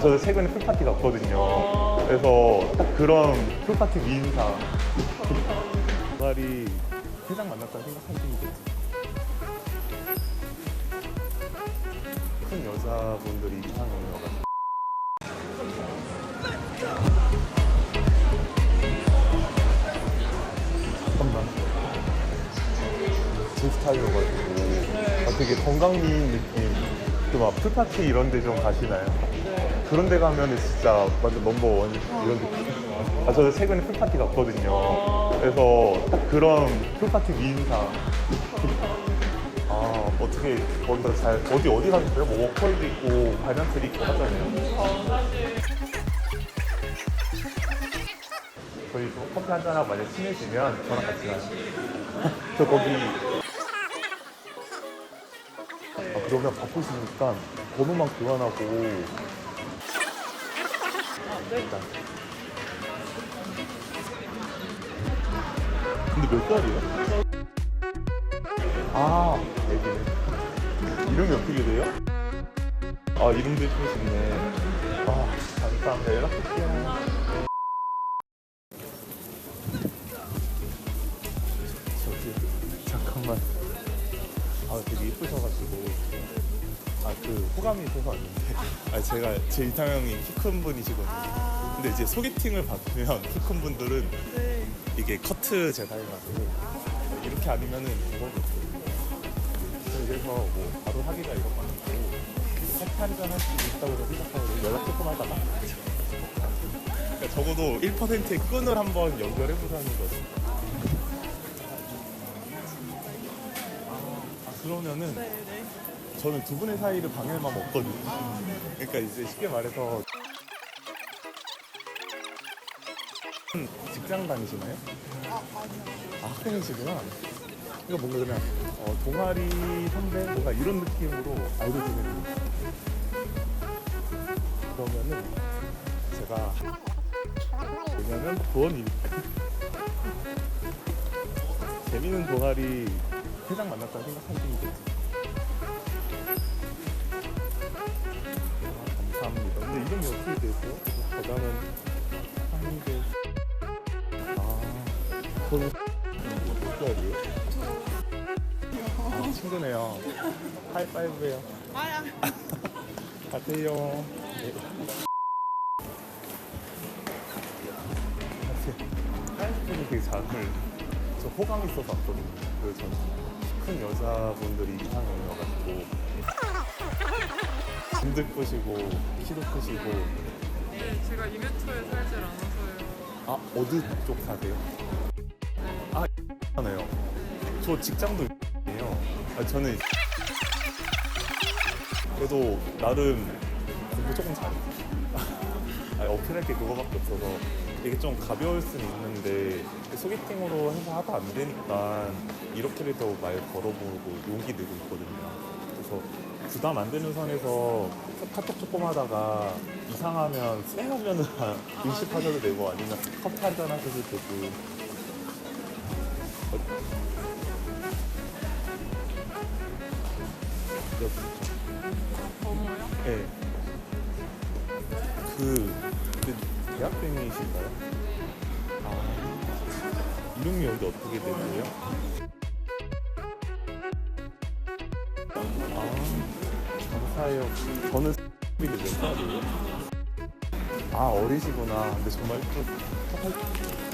저 최근에 풀파티 갔거든요. 그래서 딱 그런 풀파티 미인상. 말이 세상 만났다 생각하시면 되지. 큰 여자분들이 이상형이어가지고. 잠깐만. 제 스타일이어가지고. 아, 되게 건강미인 느낌. 그 막 풀파티 이런 데 좀 가시나요? 그런 데 가면은 진짜 완전 넘버원 이런 느낌. 아, 저 최근에 풀파티 갔거든요. 그래서 딱 그런 풀파티 미인상. 아, 어떻게 거기서 잘, 어디 어디 가셨어요? 뭐 워커홀도 있고, 발명틀 있고 하잖아요. 저희 또 커피 한잔하고 만약 친해지면 저랑 같이 가요. 저 거기 아, 그러면 바쁘시니까 번호만 교환하고 일단. 근데 몇 살이에요? 아, 애기네. 이름이 어떻게 돼요? 아, 이름도 예쁘시네. 아, 감사합니다. 연락할게요. 저기, 잠깐만. 아 되게 예쁘셔가지고 아그 호감이 있어서 왔는데 아 제가 제 이상형이 키 큰 분이시거든요. 근데 이제 소개팅을 받으면 키 큰 분들은 이게 커트 제다해가지고 이렇게 아니면은 그거거든요. 그래서 뭐 바로 하기가 이런 거 아니고 커피 한잔 할수 있다고 생각하고 연락 조금 하다가. 그러니까 적어도 1%의 끈을 한번 연결해보자는 거죠 아, 그러면은 저는 두 분의 사이를 마음 없거든요. 그러니까 이제 쉽게 말해서 음, 직장 다니시나요? 아, 아니요. 아, 학생이시구나. 그러니까 뭔가 그냥 어, 동아리 선배 뭔가 이런 느낌으로 알고 지내는 거. 그러면은 제가 왜냐면 부원이니까 재밌는 동아리 세상 만났다 생각하시면 되지. 감사합니다. 근데 이름이 어떻게 되세요? 저자는 한이대. 아, 저는 몇 살이에요? 아, 친구네요. 하이파이브예요. 아야. 가세요. 네. 하이스쿨이 되게 잘 어울려. 저 호감 있어서 왔거든요. 그래서 큰 여자분들이 이상형이어가지고 눈도 크시고 키도 크시고 네, 제가 이메토에 살질 않아서요. 아 어디 쪽 사세요? 아 하네요. 저 직장도 이에요. 아 저는 그래도 나름 공부 조금 잘해요. 아 어필할 게 그거밖에 없어서 이게 좀 가벼울 수는 있는데 소개팅으로 해서 하다 안 되니까 이렇게라도 말 걸어보고 용기 내고 있거든요. 그래서 부담 안 되는 선에서 카톡 조금 하다가 이상하면 쌩하면은 의식하셔도 되고 아니면 커피 한잔 하셔도 되고 번호요? 네. 그, 그 대학생이신가요? 아, 이름이 여기 어떻게 되세요? 아, 감사해요. 저는 살이에요? 아, 어리시구나. 근데 정말 또